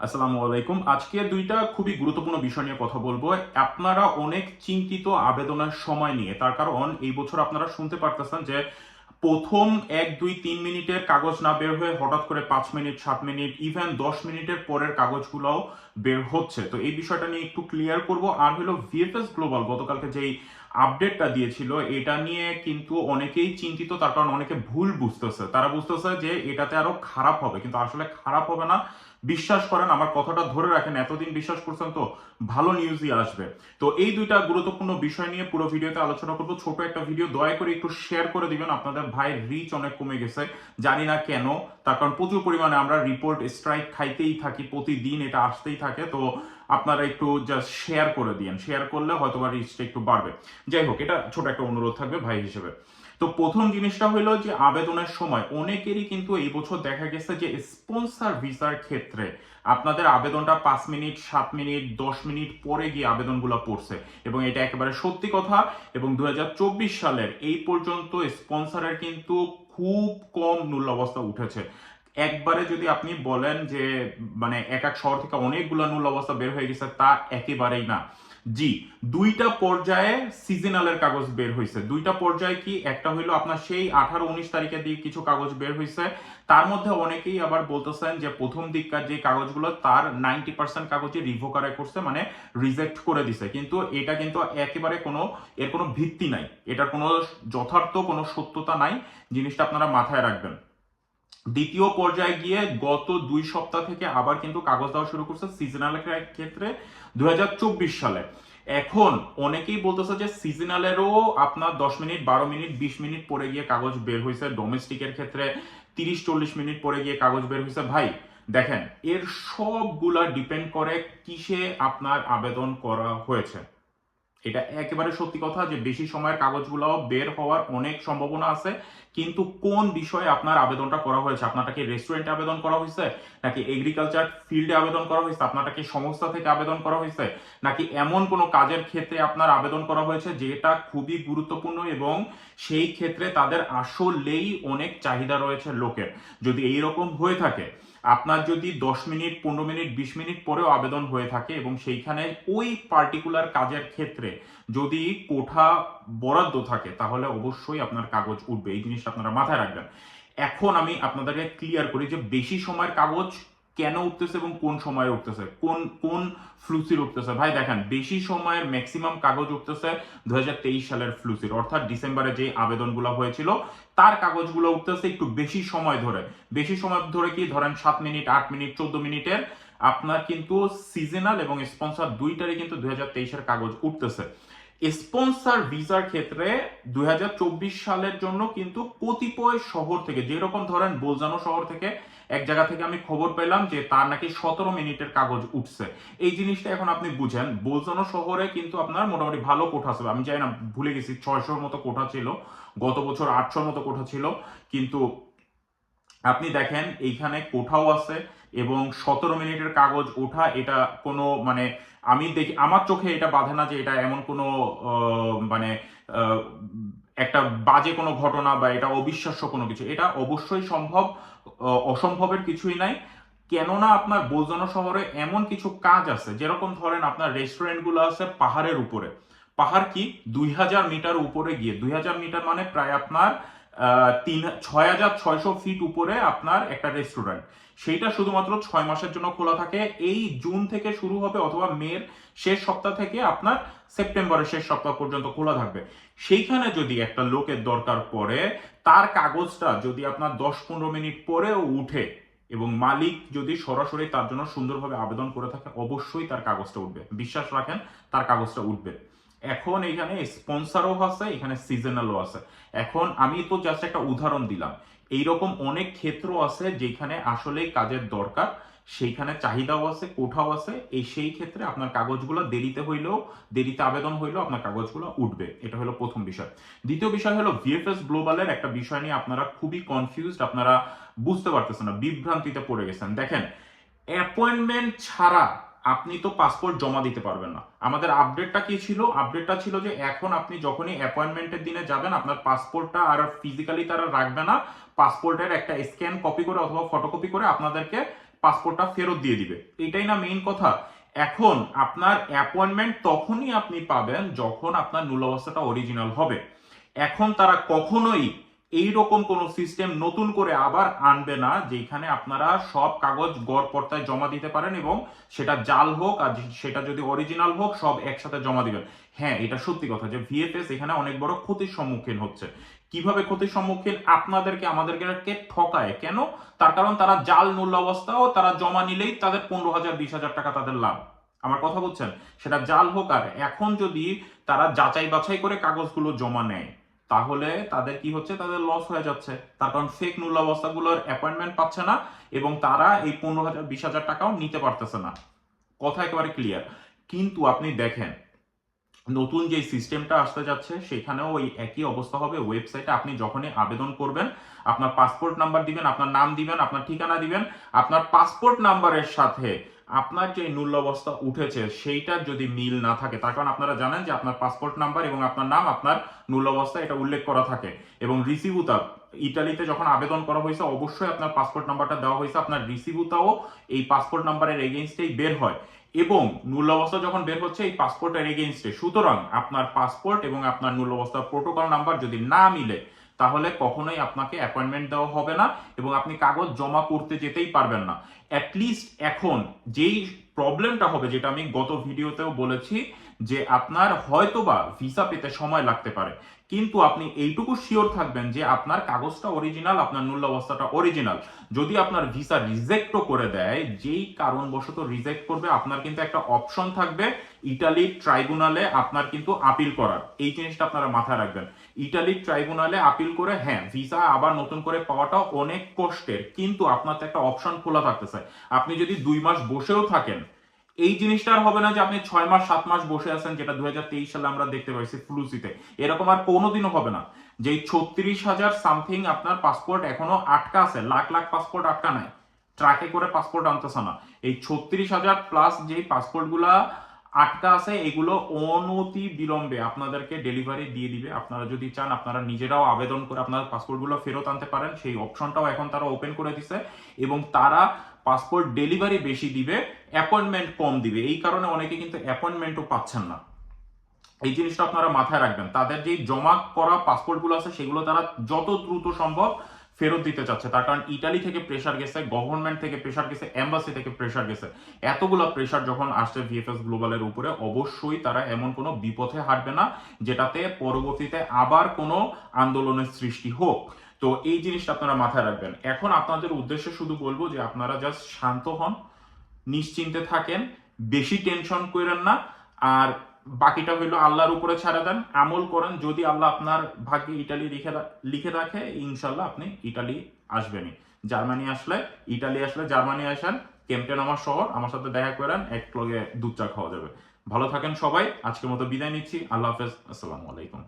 আসসালামু আলাইকুম। আজকে দুইটা খুবই গুরুত্বপূর্ণ বিষয় নিয়ে কথা বলব। আপনারা অনেক চিন্তিত আবেদনের সময় নিয়ে, তার কারণ এই বছর আপনারা শুনতে পারতেছেন যে প্রথম এক, দুই, তিন মিনিটের কাগজ না বের হয়ে হঠাৎ করে পাঁচ মিনিট, সাত মিনিট ইভেন দশ মিনিটের পরের কাগজগুলোও বের হচ্ছে। তো এই বিষয়টা নিয়ে একটু ক্লিয়ার করব। আর হলো ভিএফএস গ্লোবাল গতকালকে যেই আপডেটটা দিয়েছিল, এটা নিয়ে কিন্তু অনেকেই চিন্তিত, তার কারণ অনেকে ভুল বুঝতেছে। তারা বুঝতেছে যে এটাতে আরও খারাপ হবে, কিন্তু আসলে খারাপ হবে না। বিশ্বাস করেন, আমার কথাটা ধরে রাখেন, এতদিন বিশ্বাস করছেন তো, ভালো নিউজই আসবে। তো এই দুইটা গুরুত্বপূর্ণ বিষয় নিয়ে পুরো ভিডিওতে আলোচনা করব। ছোট একটা ভিডিও দয়া করে একটু শেয়ার করে দিবেন, আপনাদের ভাইয়ের রিচ অনেক কমে গেছে। জানি না কেন, তার কারণ প্রচুর পরিমাণে আমরা রিপোর্ট স্ট্রাইক খাইতেই থাকি, প্রতিদিন এটা আসতেই থাকে, তো আপনারা একটু জাস্ট শেয়ার করে দিন শেয়ার করলে হয়তো বা রিচটা একটু বাড়বে। যাই হোক, এটা ছোট একটা অনুরোধ থাকবে ভাই হিসেবে। তো প্রথম জিনিসটা হলো যে আবেদনের সময় অনেকেরই কিন্তু এই বছর দেখা গেছে যে স্পন্সর ভিসার ক্ষেত্রে আপনাদের আবেদনটা পাঁচ মিনিট, সাত মিনিট, দশ মিনিট পরে গিয়ে আবেদনগুলো পড়ছে। এবং এটা একেবারে সত্যি কথা এবং দু হাজার চব্বিশ সালের এই পর্যন্ত স্পন্সরের কিন্তু খুব কম মূল্য অবস্থা উঠেছে। একবারে যদি আপনি বলেন যে মানে এক এক শহর থেকে অনেকগুলো মূল্য অবস্থা বের হয়ে গেছে, তা একেবারেই না। জি, দুইটা পর্যায়ে সিজনালের কাগজ বের হয়েছে দুইটা পর্যায়ে কি? একটা হইল আপনার সেই আঠারো উনিশ তারিখের দিকে কিছু কাগজ বের হয়েছে তার মধ্যে অনেকেই আবার বলতেছেন যে প্রথম দিককার যে কাগজগুলো, তার নাইনটি পার্সেন্ট কাগজে রিভোকারে করছে মানে রিজেক্ট করে দিছে। কিন্তু এটা কিন্তু একেবারে কোনো, এর কোনো ভিত্তি নাই। এটার কোনো যথার্থ কোনো সত্যতা নাই। জিনিসটা আপনারা মাথায় রাখবেন। দ্বিতীয় পর্যায়ে গিয়ে গত দুই সপ্তাহ থেকে আবার কিন্তু কাগজ দেওয়া শুরু করছে সিজনাল ক্ষেত্রে দু হাজার চব্বিশ সালে। এখন অনেকেই বলতেছে যে সিজনালেরও আপনার দশ মিনিট, বারো মিনিট, বিশ মিনিট পরে গিয়ে কাগজ বের হয়েছে ডোমেস্টিকের ক্ষেত্রে তিরিশ, চল্লিশ মিনিট পরে গিয়ে কাগজ বের হয়েছে ভাই, দেখেন, এর সবগুলা ডিপেন্ড করে কিসে আপনার আবেদন করা হয়েছে। এটা একেবারে সত্যি কথা যে বেশি সময়ের কাগজগুলো বের হওয়ার অনেক সম্ভাবনা আছে, কিন্তু কোন বিষয়ে আপনার আবেদনটা করা হয়েছে? আপনারটা কি রেস্টুরেন্টে আবেদন করা হয়েছে? নাকি এগ্রিকালচার ফিল্ডে আবেদন করা হয়েছে? আপনারটা কি সংস্থা থেকে আবেদন করা হয়েছে? নাকি এমন কোনো কাজের ক্ষেত্রে আপনার আবেদন করা হয়েছে যেটা খুবই গুরুত্বপূর্ণ এবং সেই ক্ষেত্রে তাদের আসলেই অনেক চাহিদা রয়েছে লোকের? যদি এই রকম হয়ে থাকে আপনার যদি দশ মিনিট, পনেরো মিনিট, বিশ মিনিট পরেও আবেদন হয়ে থাকে এবং সেইখানে ওই পার্টিকুলার কাজের ক্ষেত্রে যদি কোঠা বরাদ্দ থাকে, তাহলে অবশ্যই আপনার কাগজ উঠবে। এই জিনিসটা আপনারা মাথায় রাখবেন। এখন আমি আপনাদেরকে ক্লিয়ার করি যে বেশি সময়ের কাগজ কেন উঠতেছে এবং কোন সময়ে উঠতেছে? কোন কোন ফ্লুসির উঠতেছে? ভাই দেখেন, বেশি সময়ের ম্যাক্সিমাম কাগজ উঠতেছে দুই হাজার তেইশ সালের ফ্লুসির অর্থাৎ ডিসেম্বরে যে আবেদনগুলো হয়েছিল, তার কাগজগুলো উঠতেছে একটু বেশি সময় ধরে। বেশি সময় ধরে কি? ধরেন সাত মিনিট, আট মিনিট, চোদ্দ মিনিটের। আপনার কিন্তু সিজনাল এবং স্পন্সর দুইটারই কিন্তু দুই হাজার তেইশের কাগজ উঠতেছে। স্পন্সর ভিসার ক্ষেত্রে দুই সালের জন্য কিন্তু কতিপয় শহর থেকে, যেরকম ধরেন বোলজানো শহর থেকে, এক জায়গা থেকে আমি খবর পেলাম যে তার নাকি সতেরো মিনিটের কাগজ উঠছে। এই জিনিসটা এখন আপনি বুঝেন। বোলজানো শহরে কিন্তু আপনার মোটামুটি ভালো কোঠা ছিল। আমি জানি না, ভুলে গেছি, ছয়শোর মতো কোঠা ছিল, গত বছর আটশোর মতো কোঠা ছিল। কিন্তু আপনি দেখেন, এইখানে কোঠাও আছে এবং সতেরো মিনিটের কাগজ ওঠা, এটা কোনো মানে আমি দেখি, আমার চোখে এটা বাধে না যে এটা এমন কোনো মানে একটা বাজে কোনো ঘটনা বা এটা অবিশ্বাস্য কোনো কিছু। এটা অবশ্যই সম্ভব অসম্ভবের কিছুই নাই। কেননা আপনার বোলজানো শহরে এমন কিছু কাজ আছে, যেরকম ধরেন আপনার রেস্টুরেন্টগুলো আছে পাহাড়ের উপরে। পাহাড় কি? দুই হাজার মিটার উপরে গিয়ে, দুই হাজার মিটার মানে প্রায় আপনার তিন, ছয় হাজার ছয়শো ফিট উপরে আপনার একটা রেস্টুরেন্ট সেইটা শুধুমাত্র ছয় মাসের জন্য খোলা থাকে। এই জুন থেকে শুরু হবে অথবা মের শেষ সপ্তাহ থেকে আপনার সেপ্টেম্বরের শেষ সপ্তাহ পর্যন্ত খোলা থাকবে। সেইখানে যদি একটা লোকের দরকার পড়ে, তার কাগজটা যদি আপনার দশ পনেরো মিনিট পরেও উঠে এবং মালিক যদি সরাসরি তার জন্য সুন্দরভাবে আবেদন করে থাকে, অবশ্যই তার কাগজটা উঠবে। বিশ্বাস রাখেন, তার কাগজটা উঠবে। এখন এখানে স্পন্সারও আছে, এখানে সিজনালও আছে। এখন আমি তো জাস্ট একটা উদাহরণ দিলাম। এইরকম অনেক ক্ষেত্র আছে যেখানে আসলে কাজের দরকার, সেইখানে চাহিদাও আছে, কোঠাও আছে, এই সেই ক্ষেত্রে আপনার কাগজগুলো দেরিতে হইলেও, দেরিতে আবেদন হইলেও আপনার কাগজগুলো উঠবে। এটা হলো প্রথম বিষয়। দ্বিতীয় বিষয় হলো ভিএফএস গ্লোবালের একটা বিষয় নিয়ে আপনারা খুবই কনফিউজড আপনারা বুঝতে পারতেছেন না, বিভ্রান্তিতে পড়ে গেছেন। দেখেন অ্যাপয়েন্টমেন্ট ছাড়া আপনি তো পাসপোর্ট জমা দিতে পারবেন না। আমাদের আপডেটটা কি ছিল? আপডেটটা ছিল যে এখন আপনি যখনই অ্যাপয়েন্টমেন্টের দিনে যাবেন, আপনার পাসপোর্টটা আর ফিজিক্যালি তারা রাখবে না। পাসপোর্টের একটা স্ক্যান কপি করে অথবা ফটোকপি করে আপনাদেরকে পাসপোর্টটা ফেরত দিয়ে দিবে। এটাই না মেইন কথা। এখন আপনার অ্যাপয়েন্টমেন্ট তখনই আপনি পাবেন যখন আপনার মূল অবস্থাটা অরিজিনাল হবে। এখন তারা কখনোই এই রকম কোন সিস্টেম নতুন করে আবার আনবে না, যেখানে আপনারা সব কাগজ গড় পর্তায় জমা দিতে পারেন এবং সেটা জাল হোক আর সেটা যদি অরিজিনাল হোক, সব একসাথে জমা দিবেন। হ্যাঁ এটা সত্যি কথা যে ভিএফএস এখানে অনেক বড় ক্ষতির সম্মুখীন হচ্ছে। কীভাবে ক্ষতির সম্মুখীন? আপনাদেরকে, আমাদেরকে ঠকায়? কেন? তার কারণ তারা জাল মূল্য অবস্থাও তারা জমা নিলেই তাদের পনেরো হাজার, বিশ হাজার টাকা তাদের লাভ। আমার কথা বলছেন সেটা জাল হোক, আর এখন যদি তারা যাচাই বাছাই করে কাগজগুলো জমা নেয় তাহলে তাদের কি হচ্ছে? তাদের লস হয়ে যাচ্ছে। তার কারণ ফেক অবস্থাগুলোর অ্যাপয়েন্টমেন্ট পাচ্ছে না এবং তারা এই পনেরো হাজার, বিশ হাজার টাকাও নিতে পারতেছে না। কথা একেবারে ক্লিয়ার কিন্তু আপনি দেখেন, নতুন যে সিস্টেমটা আসতে যাচ্ছে, সেখানেও ওই একই অবস্থা হবে। ওয়েবসাইটে আপনি যখনই আবেদন করবেন, আপনার পাসপোর্ট নাম্বার দিবেন, আপনার নাম দিবেন, আপনার ঠিকানা দিবেন, আপনার পাসপোর্ট নাম্বারের সাথে আপনার যে মূল্য অবস্থা উঠেছে সেইটার যদি মিল না থাকে, তার কারণ আপনারা জানেন যে আপনার পাসপোর্ট নাম্বার এবং আপনার নাম, আপনার মূল্য অবস্থা এটা উল্লেখ করা থাকে। এবং রিসিভুতা ইটালিতে যখন আবেদন করা হয়েছে, অবশ্যই আপনার পাসপোর্ট নাম্বারটা দেওয়া হয়েছে, আপনার রিসিভুতাও এই পাসপোর্ট নাম্বারের এগেনস্টেই বের হয়। এবং মূল্য অবস্থা যখন বের হচ্ছে, এই পাসপোর্টের এগেনস্টে সুতরাং আপনার পাসপোর্ট এবং আপনার মূল্য অবস্থা প্রোটোকল নাম্বার যদি না মিলে, তাহলে কখনোই আপনাকে অ্যাপয়েন্টমেন্ট দেওয়া হবে না এবং আপনি কাগজ জমা করতে যেতেই পারবেন না। অ্যাটলিস্ট এখন যেই প্রবলেমটা হবে, যেটা আমি গত ভিডিওতেও বলেছি, যে আপনার হয়তোবা ভিসা পেতে সময় লাগতে পারে। কিন্তু আপনি এইটুকু শিওর থাকবেন যে আপনার কাগজটা অরিজিনাল আপনার মূল্য অবস্থাটা অরিজিনাল যদি আপনার ভিসা রিজেক্টও করে দেয়, যেই কারণবশত রিজেক্ট করবে, আপনার কিন্তু একটা অপশন থাকবে ইটালি ট্রাইব্যুনালে আপনার কিন্তু আপিল করার। এই জিনিসটা আপনারা মাথায় রাখবেন। ইটালি ট্রাইব্যুনালে আপিল করে হ্যাঁ ভিসা আবার নতুন করে পাওয়াটা অনেক কষ্টের, কিন্তু আপনার তো একটা অপশন খোলা থাকতেছে। আপনি যদি দুই মাস বসেও থাকেন, এই জিনিসটা আর হবে না যে আপনি ছয় মাস, সাত মাস বসে আছেন, যেটা দুই হাজার তেইশ সালে আমরা দেখতে পাইছি ফ্লুসিতে। এরকম আর কোনোদিনও হবে না। যে ছত্রিশ হাজার সামথিং আপনার পাসপোর্ট এখনও আটকা আছে, লাখ লাখ পাসপোর্ট আটকা নাই, ট্রাকে করে পাসপোর্ট আনতেছে না। এই ছত্রিশ হাজার প্লাস যেই পাসপোর্টগুলা আটকা আছে, এগুলো অনতি বিলম্বে আপনাদেরকে ডেলিভারি দিয়ে দিবে। আপনারা যদি চান, আপনারা নিজেরাও আবেদন করে আপনার পাসপোর্টগুলো ফেরত আনতে পারেন। সেই অপশনটাও এখন তারা ওপেন করে দিছে এবং তারা পাসপোর্ট ডেলিভারি বেশি দিবে, অ্যাপয়েন্টমেন্ট কম দিবে। এই কারণে অনেকে কিন্তু অ্যাপয়েন্টমেন্টও পাচ্ছেন না। এই জিনিসটা আপনারা মাথায় রাখবেন। তাদের যে জমা করা পাসপোর্টগুলো আছে, সেগুলো তারা যত দ্রুত সম্ভব ফেরত দিতে চাচ্ছে। তার কারণ ইটালি থেকে প্রেশার গেছে গভর্নমেন্ট থেকে প্রেশার গেছে এম্বাসি থেকে প্রেশার গেছে। এতগুলো প্রেশার যখন আসছে ভিএফএস গ্লোবালের উপরে, অবশ্যই তারা এমন কোনো বিপথে হাঁটবে না, যেটাতে পরবর্তীতে আবার কোনো আন্দোলনের সৃষ্টি হোক। তো এই জিনিসটা আপনারা মাথায় রাখবেন। এখন আপনাদের উদ্দেশ্যে শুধু বলব যে আপনারা জাস্ট শান্ত হন, নিশ্চিন্তে থাকেন, বেশি টেনশন করেন না, আর বাকিটা হইল আল্লাহর উপরে ছাড়া দেন, আমল করেন। যদি আল্লাহ আপনার ভাগ্যে ইটালি লিখে লিখে রাখে, ইনশাল্লাহ আপনি ইটালি আসবেনই। জার্মানি আসলে, ইটালি আসলে জার্মানি আসেন কেমটেন আমার শহর, আমার সাথে দেখা করেন, এক লগে দুধ চা খাওয়া যাবে। ভালো থাকেন সবাই, আজকের মতো বিদায় নিচ্ছি, আল্লাহ হাফেজ, আসসালামু আলাইকুম।